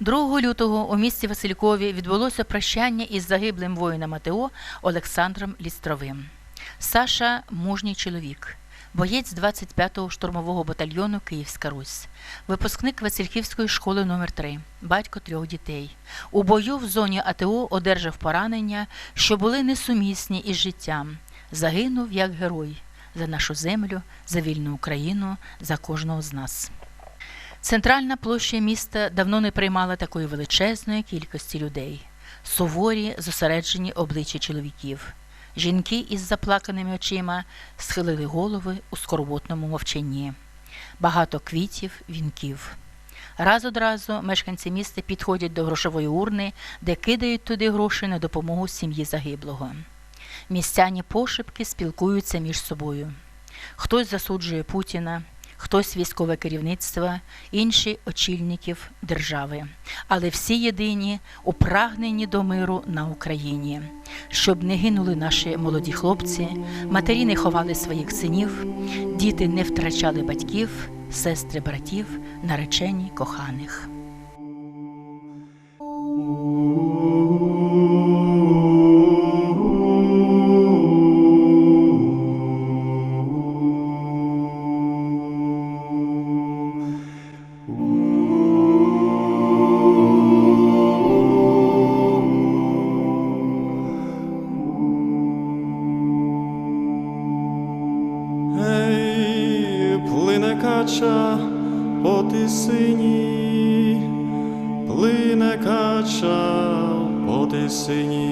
2 лютого у місті Василькові відбулося прощання із загиблим воїном АТО Олександром Лістровим. Саша мужній чоловік, боєць 25-го штурмового батальйону Київська Русь, випускник Васильківської школи номер 3 батько трьох дітей. У бою в зоні АТО одержав поранення, що були несумісні із життям. Загинув як герой за нашу землю, за вільну Україну, за кожного з нас. Центральна площа міста давно не приймала такої величезної кількості людей. Суворі, зосереджені обличчя чоловіків. Жінки із заплаканими очима схилили голови у скорботному мовчанні. Багато квітів, вінків. Раз одразу мешканці міста підходять до грошової урни, де кидають туди гроші на допомогу сім'ї загиблого. Містяні пошепки спілкуються між собою. Хтось засуджує Путіна, хтось військове керівництво, інші очільників держави. Але всі єдині у прагненні до миру на Україні, щоб не гинули наші молоді хлопці, матері не ховали своїх синів, діти не втрачали батьків, сестри братів, наречені коханих.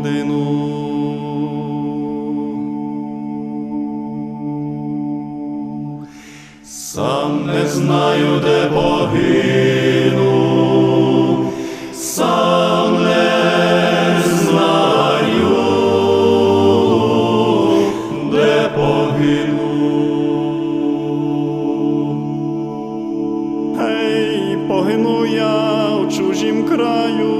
годину. Сам не знаю, де погину, сам не знаю, де погину. Ей, погину я в чужім краю,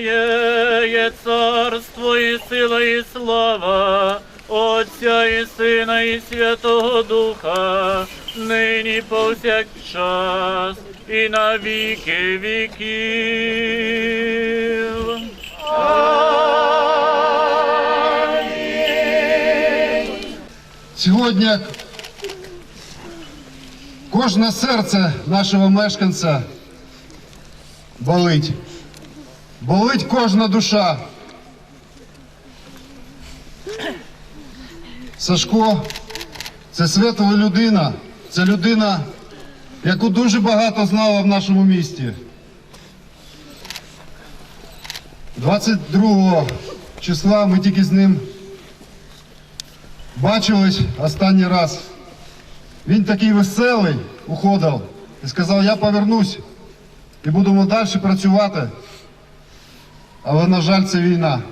Твоє є царство і сила, і слава, Отця і Сина, і Святого Духа, нині повсякчас, і на віки віків. Сьогодні кожне серце нашого мешканця болить. Болить кожна душа. Сашко це світова людина, це людина, яку дуже багато знала в нашому місті. 22 числа ми тільки з ним бачились останній раз. Він такий веселий уходив і сказав, я повернусь і будемо далі працювати. Але, на жаль, це війна.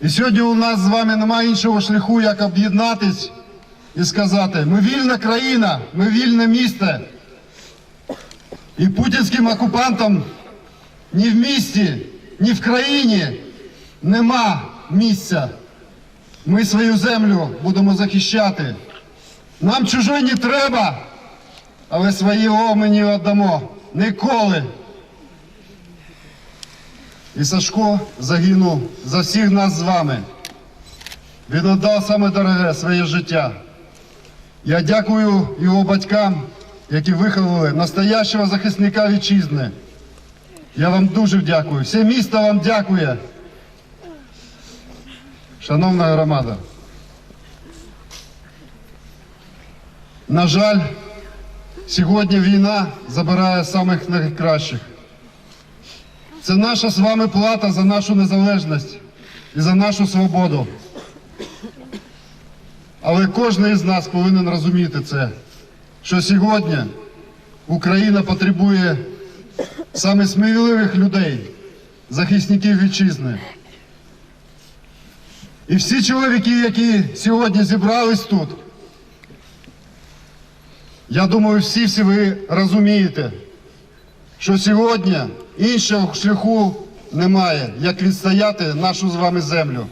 І сьогодні у нас з вами немає іншого шляху, як об'єднатись і сказати, ми вільна країна, ми вільне місто. І путінським окупантам ні в місті, ні в країні нема місця. Ми свою землю будемо захищати. Нам чужої не треба, але свого ми віддамо. Ніколи. І Сашко загинув за всіх нас з вами. Він віддав саме дороге своє життя. Я дякую його батькам, які виховали настоящого захисника вітчизни. Я вам дуже дякую. Все місто вам дякує. Шановна громада. На жаль, сьогодні війна забирає самих найкращих. Це наша з вами плата за нашу незалежність і за нашу свободу. Але кожен із нас повинен розуміти це, що сьогодні Україна потребує саме сміливих людей, захисників вітчизни. І всі чоловіки, які сьогодні зібрались тут, я думаю, всі всі ви розумієте, що сьогодні іншого шляху немає, як відстояти нашу з вами землю.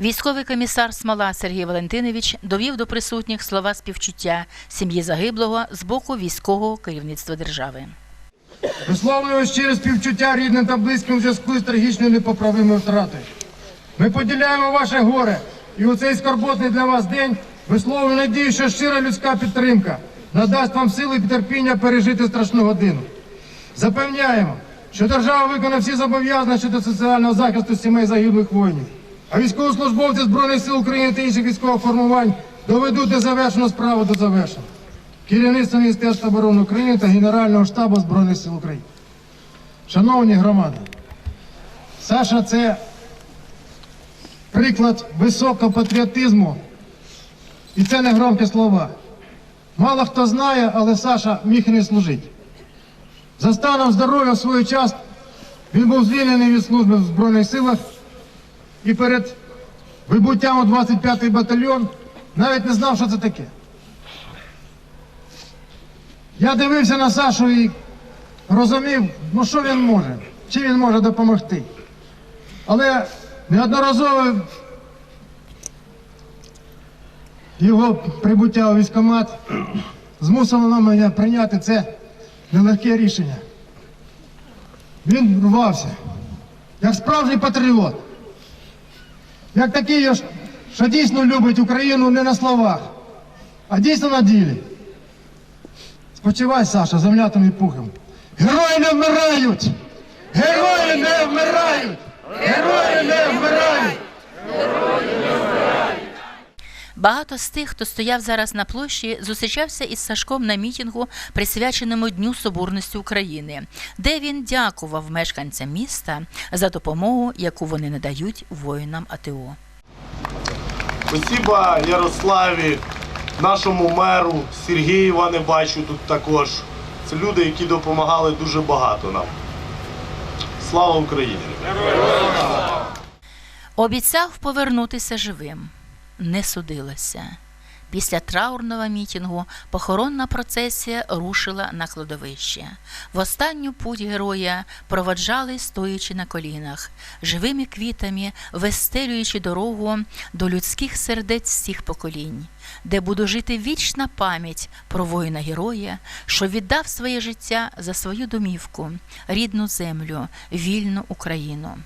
Військовий комісар Смола Сергій Валентинович довів до присутніх слова співчуття сім'ї загиблого з боку військового керівництва держави. Висловлюю щире співчуття рідним та близьким у зв'язку з трагічною непоправимою втратою. Ми поділяємо ваше горе і у цей скорботний для вас день висловлюю надію, що щира людська підтримка надасть вам сили і терпіння пережити страшну годину. Запевняємо, що держава виконає всі зобов'язання щодо соціального захисту сімей загиблих воїнів. А військовослужбовці Збройних сил України та інших військових формувань доведуть незавершену справу до завершення. Керівництво Міністерства оборони України та Генерального штабу Збройних сил України. Шановні громади, Саша це приклад високого патріотизму. І це не громкі слова. Мало хто знає, але Саша міг і не служити. За станом здоров'я в свій час він був звільнений від служби в Збройних силах і перед вибуттям у 25-й батальйон навіть не знав, що це таке. Я дивився на Сашу і розумів, ну що він може, чим він може допомогти. Але неодноразово його прибуття у військкомат змусило мене прийняти це нелегке рішення. Він рвався, як справжній патріот, як такий, що дійсно любить Україну не на словах, а дійсно на ділі. Спочивай, Саша, земля тобі пухом. Герої не вмирають! Герої не вмирають! Герої не вмирають! Багато з тих, хто стояв зараз на площі, зустрічався із Сашком на мітингу, присвяченому Дню Соборності України, де він дякував мешканцям міста за допомогу, яку вони надають воїнам АТО. Спасіба Ярославі, нашому меру, Сергію Іване бачу тут також. Це люди, які допомагали дуже багато нам. Слава Україні! Обіцяв повернутися живим. Не судилося. Після траурного мітингу похоронна процесія рушила на кладовище. В останню путь героя проводжали, стоячи на колінах, живими квітами вестелюючи дорогу до людських сердець всіх поколінь, де буде жити вічна пам'ять про воїна героя, що віддав своє життя за свою домівку, рідну землю, вільну Україну.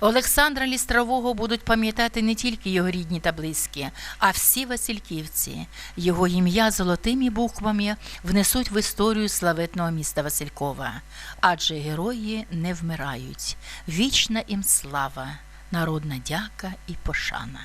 Олександра Лістрового будуть пам'ятати не тільки його рідні та близькі, а всі Васильківці. Його ім'я золотими буквами внесуть в історію славетного міста Василькова. Адже герої не вмирають. Вічна їм слава, народна дяка і пошана.